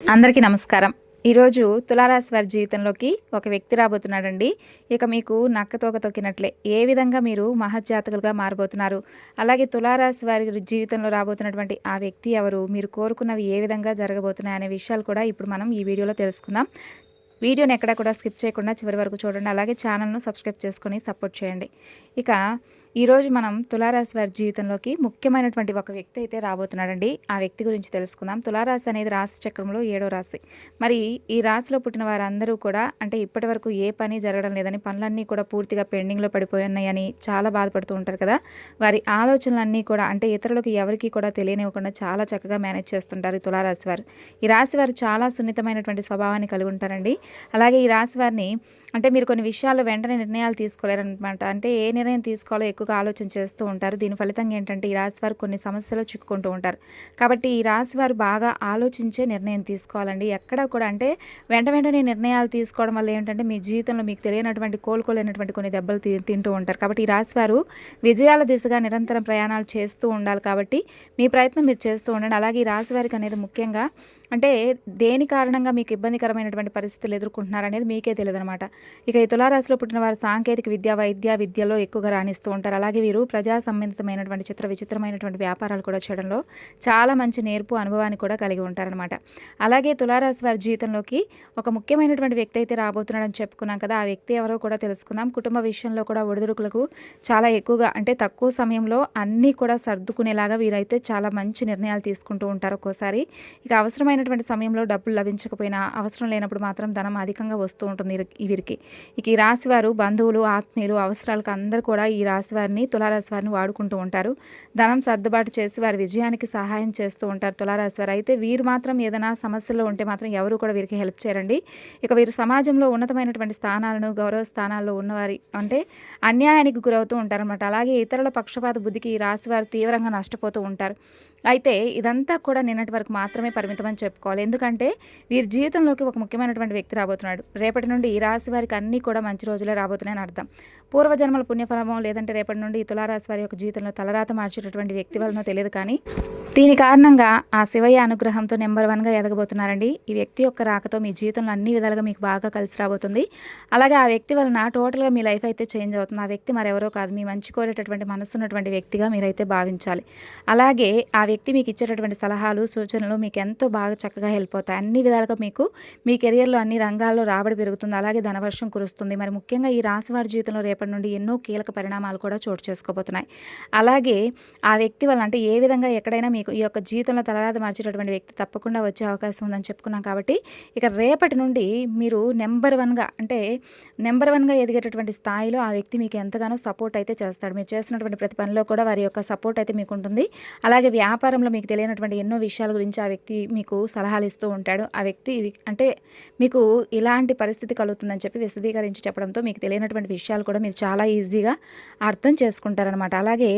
అందరికీ నమస్కారం. ఈరోజు తులారాశి వారి జీవితంలోకి ఒక వ్యక్తి రాబోతున్నాడండి. ఇక మీకు నక్కతోక తొక్కినట్లే ఏ విధంగా మీరు మహజ్జాతకులుగా మారబోతున్నారు? అలాగే తులారాశి వారి జీవితంలో రాబోతున్నటువంటి ఆ వ్యక్తి ఎవరు? మీరు కోరుకున్నవి ఏ విధంగా జరగబోతున్నాయి అనే విషయాలు కూడా ఇప్పుడు మనం ఈ వీడియోలో తెలుసుకుందాం. వీడియోని ఎక్కడా కూడా స్కిప్ చేయకుండా చివరి వరకు చూడండి. అలాగే ఛానల్ను సబ్స్క్రైబ్ చేసుకొని సపోర్ట్ చేయండి. ఇక ఈరోజు మనం తులారాశి వారి జీవితంలోకి ముఖ్యమైనటువంటి ఒక వ్యక్తి అయితే రాబోతున్నాడండి. ఆ వ్యక్తి గురించి తెలుసుకుందాం. తులారాశి అనేది రాశి చక్రంలో ఏడో రాశి. మరి ఈ రాశిలో పుట్టిన వారందరూ కూడా అంటే ఇప్పటి వరకు ఏ పని జరగడం లేదని పనులన్నీ కూడా పూర్తిగా పెండింగ్లో పడిపోయినాయని చాలా బాధపడుతూ ఉంటారు కదా. వారి ఆలోచనలన్నీ కూడా అంటే ఇతరులకు ఎవరికి కూడా తెలియనివ్వకుండా చాలా చక్కగా మేనేజ్ చేస్తుంటారు తులారాశి వారు. ఈ రాశి వారు చాలా సున్నితమైనటువంటి స్వభావాన్ని కలిగి ఉంటారండి. అలాగే ఈ రాశి వారిని అంటే మీరు కొన్ని విషయాల్లో వెంటనే నిర్ణయాలు తీసుకోలేరనమాట అంటే ఏ నిర్ణయం తీసుకోవాలో ఎక్కువగా ఆలోచన చేస్తూ ఉంటారు. దీని ఫలితంగా ఏంటంటే ఈ రాశి వారు కొన్ని సమస్యలు చిక్కుకుంటూ ఉంటారు. కాబట్టి ఈ రాశి వారు బాగా ఆలోచించే నిర్ణయం తీసుకోవాలండి. ఎక్కడ కూడా అంటే వెంట వెంటనే నిర్ణయాలు తీసుకోవడం వల్ల ఏంటంటే మీ జీవితంలో మీకు తెలియనటువంటి కోలుకోలేనటువంటి కొన్ని దెబ్బలు తి- తింటూ ఉంటారు. కాబట్టి ఈ రాశి వారు విజయాల దిశగా నిరంతరం ప్రయాణాలు చేస్తూ ఉండాలి కాబట్టి మీ ప్రయత్నం మీరు చేస్తూ ఉండండి. అలాగే ఈ రాశి వారికి అనేది ముఖ్యంగా అంటే దేని కారణంగా మీకు ఇబ్బందికరమైనటువంటి పరిస్థితులు ఎదుర్కొంటున్నారు అనేది మీకే తెలియదు అనమాట ఇక ఈ తులారాశిలో పుట్టిన వారు సాంకేతిక విద్య వైద్య విద్యలో ఎక్కువగా రాణిస్తూ ఉంటారు. అలాగే వీరు ప్రజా సంబంధితమైనటువంటి చిత్ర విచిత్రమైనటువంటి వ్యాపారాలు కూడా చేయడంలో చాలా మంచి నేర్పు అనుభవాన్ని కూడా కలిగి ఉంటారనమాట. అలాగే తులారాశి వారి జీవితంలోకి ఒక ముఖ్యమైనటువంటి వ్యక్తి అయితే రాబోతున్నాడని చెప్పుకున్నాం కదా ఆ వ్యక్తి ఎవరో కూడా తెలుసుకుందాం. కుటుంబ విషయంలో కూడా ఒడిదుడుకులకు చాలా ఎక్కువగా అంటే తక్కువ సమయంలో అన్నీ కూడా సర్దుకునేలాగా వీరైతే చాలా మంచి నిర్ణయాలు తీసుకుంటూ ఉంటారు ఒక్కోసారి. ఇక అవసరమైన అవసరమైనటువంటి సమయంలో డబ్బులు లభించకపోయినా అవసరం లేనప్పుడు మాత్రం ధనం అధికంగా వస్తూ ఉంటుంది వీరికి- ఇక ఈ రాశి వారు బంధువులు ఆత్మీయులు అవసరాలకు అందరూ కూడా ఈ రాశి వారిని తులారాశి వారిని వాడుకుంటూ ఉంటారు. ధనం సర్దుబాటు చేసి వారి విజయానికి సహాయం చేస్తూ ఉంటారు తులారాశి వారు అయితే వీరు మాత్రం ఏదైనా సమస్యల్లో ఉంటే మాత్రం ఎవరు కూడా వీరికి హెల్ప్ చేయరండి. ఇక వీరు సమాజంలో ఉన్నతమైనటువంటి స్థానాలను గౌరవ స్థానాల్లో ఉన్నవారి అంటే అన్యాయానికి గురవుతూ ఉంటారన్నమాట. అలాగే ఇతరుల పక్షపాత బుద్ధికి ఈ రాశివారు తీవ్రంగా నష్టపోతూ ఉంటారు. అయితే ఇదంతా కూడా నిన్నటి వరకు మాత్రమే పరిమితమని చెప్పుకోవాలి. ఎందుకంటే వీరి జీవితంలోకి ఒక ముఖ్యమైనటువంటి వ్యక్తి రాబోతున్నాడు. రేపటి నుండి ఈ రాశి వారికి అన్నీ కూడా మంచి రోజులే రాబోతున్నాయని అర్థం. పూర్వజన్మల పుణ్యఫలమో లేదంటే రేపటి నుండి ఈ తులారాశి వారి యొక్క జీవితంలో తలరాత మార్చేటటువంటి వ్యక్తి వలనో తెలియదు కానీ దీని కారణంగా ఆ శివయ్య అనుగ్రహంతో నెంబర్ వన్గా ఎదగబోతున్నారండి. ఈ వ్యక్తి యొక్క రాకతో మీ జీవితంలో అన్ని విధాలుగా మీకు బాగా కలిసి రాబోతుంది. అలాగే ఆ వ్యక్తి వలన టోటల్గా మీ లైఫ్ అయితే చేంజ్ అవుతుంది. ఆ వ్యక్తి మరెవరో కాదు. మీ మంచి కోరేటటువంటి మనసు ఉన్నటువంటి వ్యక్తిగా మీరైతే భావించాలి. అలాగే ఆ వ్యక్తి మీకు ఇచ్చేటటువంటి సలహాలు సూచనలు మీకు ఎంతో బాగా చక్కగా హెల్ప్ అవుతాయి. అన్ని విధాలుగా మీకు మీ కెరియర్లో అన్ని రంగాల్లో రాబడి పెరుగుతుంది. అలాగే ధనవర్షం కురుస్తుంది. మరి ముఖ్యంగా ఈ రాశివారి జీవితంలో రేపటి నుండి ఎన్నో కీలక పరిణామాలు కూడా చోటు చేసుకోబోతున్నాయి. అలాగే ఆ వ్యక్తి వల్ల అంటే ఏ విధంగా ఎక్కడైనా మీకు ఈ యొక్క జీవితంలో తలరాత మార్చేటటువంటి వ్యక్తి తప్పకుండా వచ్చే అవకాశం ఉందని చెప్పుకున్నాం కాబట్టి ఇక రేపటి నుండి మీరు నెంబర్ వన్గా అంటే నెంబర్ వన్గా ఎదిగేటటువంటి స్థాయిలో ఆ వ్యక్తి మీకు ఎంతగానో సపోర్ట్ అయితే చేస్తాడు. మీరు చేస్తున్నటువంటి ప్రతి పనిలో కూడా వారి యొక్క సపోర్ట్ అయితే మీకు ఉంటుంది అలాగే వ్యాపారంలో మీకు తెలియనటువంటి ఎన్నో విషయాల గురించి ఆ వ్యక్తి మీకు సలహాలు ఇస్తూ ఉంటాడు. ఆ వ్యక్తి అంటే మీకు ఇలాంటి పరిస్థితి కలుగుతుందని చెప్పి విశదీకరించి చెప్పడంతో మీకు తెలియనటువంటి విషయాలు కూడా మీరు చాలా ఈజీగా అర్థం చేసుకుంటారనమాట అలాగే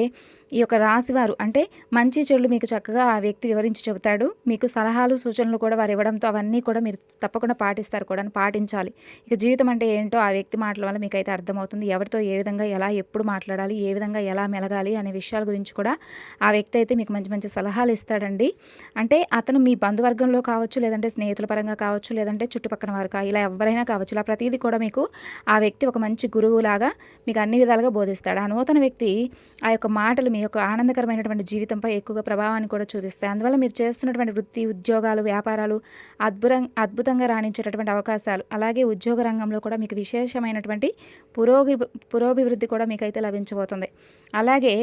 ఈ యొక్క రాశివారు అంటే మంచి చెడులు మీకు చక్కగా ఆ వ్యక్తి వివరించి చెబుతాడు. మీకు సలహాలు సూచనలు కూడా వారు ఇవ్వడంతో అవన్నీ కూడా మీరు తప్పకుండా పాటిస్తారు కూడా పాటించాలి. ఇక జీవితం అంటే ఏంటో ఆ వ్యక్తి మాటల వల్ల మీకు అయితే అర్థమవుతుంది. ఎవరితో ఏ విధంగా ఎలా ఎప్పుడు మాట్లాడాలి ఏ విధంగా ఎలా మెలగాలి అనే విషయాల గురించి కూడా ఆ వ్యక్తి అయితే మీకు మంచి మంచి సలహాలు ఇస్తాడండి. అంటే అతను మీ బంధువర్గంలో కావచ్చు లేదంటే స్నేహితుల పరంగా కావచ్చు లేదంటే చుట్టుపక్కల వారు ఇలా ఎవరైనా కావచ్చు ఇలా ప్రతిదీ కూడా మీకు ఆ వ్యక్తి ఒక మంచి గురువులాగా మీకు అన్ని విధాలుగా బోధిస్తాడు. ఆ నూతన వ్యక్తి ఆ యొక్క మాటలు మీ యొక్క ఆనందకరమైనటువంటి జీవితంపై ఎక్కువగా ప్రభావాన్ని కూడా చూపిస్తాయి. అందువల్ల మీరు చేస్తున్నటువంటి వృత్తి ఉద్యోగాలు వ్యాపారాలు అద్భుతం అద్భుతంగా రాణించేటటువంటి అవకాశాలు. అలాగే ఉద్యోగ రంగంలో కూడా మీకు విశేషమైనటువంటి పురోగి పురోభివృద్ధి కూడా మీకైతే లభించబోతుంది. అలాగే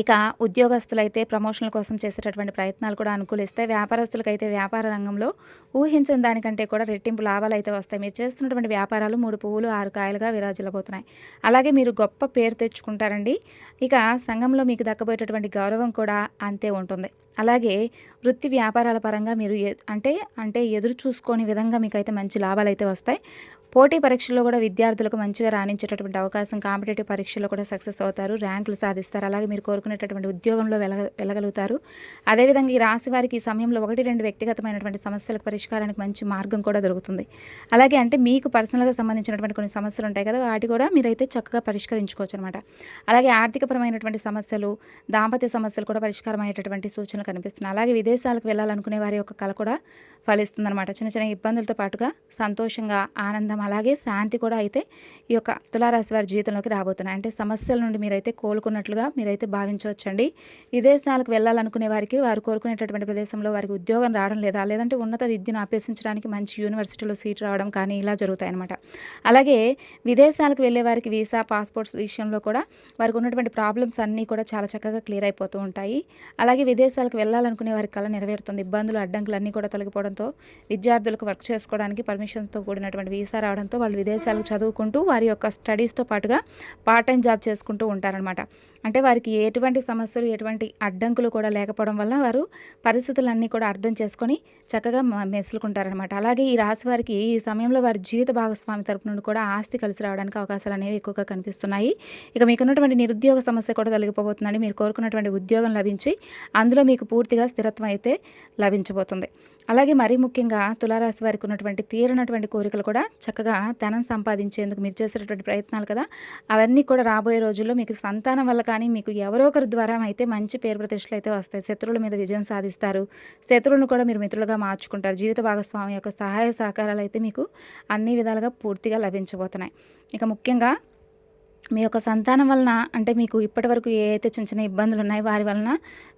ఇక ఉద్యోగస్తులైతే ప్రమోషన్ల కోసం చేసేటటువంటి ప్రయత్నాలు కూడా అనుకూలిస్తాయి వ్యాపారస్తులకైతే వ్యాపార రంగంలో ఊహించిన దానికంటే కూడా రెట్టింపు లాభాలు అయితే వస్తాయి. మీరు చేస్తున్నటువంటి వ్యాపారాలు మూడు పువ్వులు ఆరు కాయలుగా విరాజిల్లబోతున్నాయి. అలాగే మీరు గొప్ప పేరు తెచ్చుకుంటారండి. ఇక సంఘంలో మీకు దక్కబోయేటటువంటి గౌరవం కూడా అంతే ఉంటుంది. అలాగే వృత్తి వ్యాపారాల పరంగా మీరు ఎ- అంటే అంటే ఎదురు చూసుకోని విధంగా మీకైతే మంచి లాభాలు అయితే వస్తాయి. పోటీ పరీక్షల్లో కూడా విద్యార్థులకు మంచిగా రాణించేటటువంటి అవకాశం కాంపిటేటివ్ పరీక్షల్లో కూడా సక్సెస్ అవుతారు ర్యాంకులు సాధిస్తారు. అలాగే మీరు కోరుకునేటటువంటి ఉద్యోగంలో వెలగ వెళ్ళగలుగుతారు అదేవిధంగా ఈ రాశి వారికి ఈ సమయంలో ఒకటి రెండు వ్యక్తిగతమైనటువంటి సమస్యలకు పరిష్కారానికి మంచి మార్గం కూడా దొరుకుతుంది. అలాగే అంటే మీకు పర్సనల్గా సంబంధించినటువంటి కొన్ని సమస్యలు ఉంటాయి కదా వాటి కూడా మీరైతే చక్కగా పరిష్కరించుకోవచ్చు అనమాట అలాగే ఆర్థికపరమైనటువంటి సమస్యలు దాంపత్య సమస్యలు కూడా పరిష్కారం అయ్యేటటువంటి సూచనలు కనిపిస్తున్నాయి. అలాగే విదేశాలకు వెళ్ళాలనుకునే వారి యొక్క కళ కూడా ఫలిస్తుందన్నమాట. చిన్న చిన్న ఇబ్బందులతో పాటుగా సంతోషంగా ఆనందం అలాగే శాంతి కూడా అయితే ఈ యొక్క తులారాశి వారి జీవితంలోకి రాబోతున్నాయి. అంటే సమస్యల నుండి మీరైతే కోలుకున్నట్లుగా మీరైతే భావించవచ్చండి. విదేశాలకు వెళ్ళాలనుకునే వారికి వారు కోరుకునేటటువంటి ప్రదేశంలో వారికి ఉద్యోగం రావడం లేదా లేదంటే ఉన్నత విద్యను అభ్యసించడానికి మంచి యూనివర్సిటీలో సీట్ రావడం కానీ ఇలా జరుగుతాయి అన్నమాట అలాగే విదేశాలకు వెళ్ళే వారికి వీసా పాస్పోర్ట్స్ విషయంలో కూడా వారికి ఉన్నటువంటి ప్రాబ్లమ్స్ అన్నీ కూడా చాలా చక్కగా క్లియర్ అయిపోతూ ఉంటాయి. అలాగే విదేశాలకు వెళ్ళాలనుకునే వారికి కళ నెరవేరుతుంది. ఇబ్బందులు అడ్డంకులు అన్నీ కూడా తొలగిపోవడంతో విద్యార్థులకు వర్క్ చేసుకోవడానికి పర్మిషన్తో కూడినటువంటి వీసా రావడంతో వాళ్ళు విదేశాలకు చదువుకుంటూ వారి యొక్క స్టడీస్తో పాటుగా పార్ట్ టైం జాబ్ చేసుకుంటూ ఉంటారనమాట అంటే వారికి ఎటువంటి సమస్యలు ఎటువంటి అడ్డంకులు కూడా లేకపోవడం వల్ల వారు పరిస్థితులన్నీ కూడా అర్థం చేసుకొని చక్కగా మెసులుకుంటారనమాట అలాగే ఈ రాశి వారికి ఈ సమయంలో వారి జీవిత భాగస్వామి తరపు నుండి కూడా ఆస్తి కలిసి రావడానికి అవకాశాలు అనేవి ఎక్కువగా కనిపిస్తున్నాయి. ఇక మీకున్నటువంటి నిరుద్యోగ సమస్య కూడా తొలగిపోబోతుందండి. మీరు కోరుకున్నటువంటి ఉద్యోగం లభించి అందులో మీకు పూర్తిగా స్థిరత్వం అయితే లభించబోతుంది. అలాగే మరీ ముఖ్యంగా తులారాశి వారికి ఉన్నటువంటి తీరినటువంటి కోరికలు కూడా చక్కగా ధనం సంపాదించేందుకు మీరు చేసేటటువంటి ప్రయత్నాలు కదా. అవన్నీ కూడా రాబోయే రోజుల్లో మీకు సంతానం వల్ల కానీ మీకు ఎవరో ఒకరి ద్వారా అయితే మంచి పేరు ప్రతిష్టలు అయితే వస్తాయి. శత్రువుల మీద విజయం సాధిస్తారు. శత్రువులను కూడా మీరు మిత్రులుగా మార్చుకుంటారు. జీవిత భాగస్వామి యొక్క సహాయ సహకారాలు అయితే మీకు అన్ని విధాలుగా పూర్తిగా లభించబోతున్నాయి. ఇక ముఖ్యంగా మీ యొక్క సంతానం వలన అంటే మీకు ఇప్పటివరకు ఏ అయితే చిన్న చిన్న ఇబ్బందులు ఉన్నాయో వారి వలన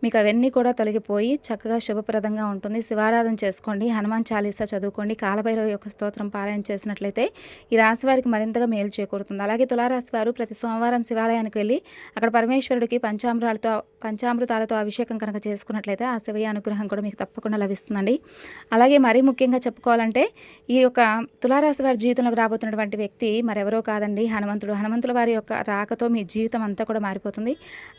మీకు అవన్నీ కూడా తొలగిపోయి చక్కగా శుభప్రదంగా ఉంటుంది. శివారాధన చేసుకోండి హనుమాన్ చాలీసా చదువుకోండి కాలభైరవ యొక్క స్తోత్రం పారాయణ చేసినట్లయితే ఈ రాశి వారికి మరింతగా మేలు చేకూరుతుంది. అలాగే తులారాశి వారు ప్రతి సోమవారం శివాలయానికి వెళ్ళి అక్కడ పరమేశ్వరుడికి పంచామృతాలతో పంచామృతాలతో అభిషేకం కనుక చేసుకున్నట్లయితే ఆ శివయ అనుగ్రహం కూడా మీకు తప్పకుండా లభిస్తుందండి. అలాగే మరీ ముఖ్యంగా చెప్పుకోవాలంటే ఈ యొక్క తులారాశి వారి జీవితంలోకి రాబోతున్నటువంటి వ్యక్తి మరెవరో కాదండి హనుమంతుడు. హనుమంతుల వారి యొక్క రాకతో మీ జీవితం అంతా కూడా మారిపోతుంది.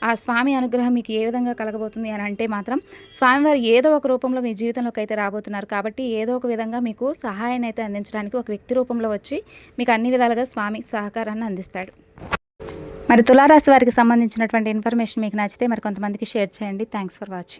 ఆ స్వామి అనుగ్రహం మీకు ఏ విధంగా కలగబోతుంది అని అంటే మాత్రం స్వామివారు ఏదో ఒక రూపంలో మీ జీవితంలోకి అయితే రాబోతున్నారు. కాబట్టి ఏదో ఒక విధంగా మీకు సహాయాన్ని అయితే అందించడానికి ఒక వ్యక్తి రూపంలో వచ్చి మీకు అన్ని విధాలుగా స్వామి సహకారాన్ని అందిస్తాడు. మరి తులారాశి వారికి సంబంధించినటువంటి ఇన్ఫర్మేషన్ మీకు నచ్చితే మరి కొంతమందికి షేర్ చేయండి. Thanks for watching.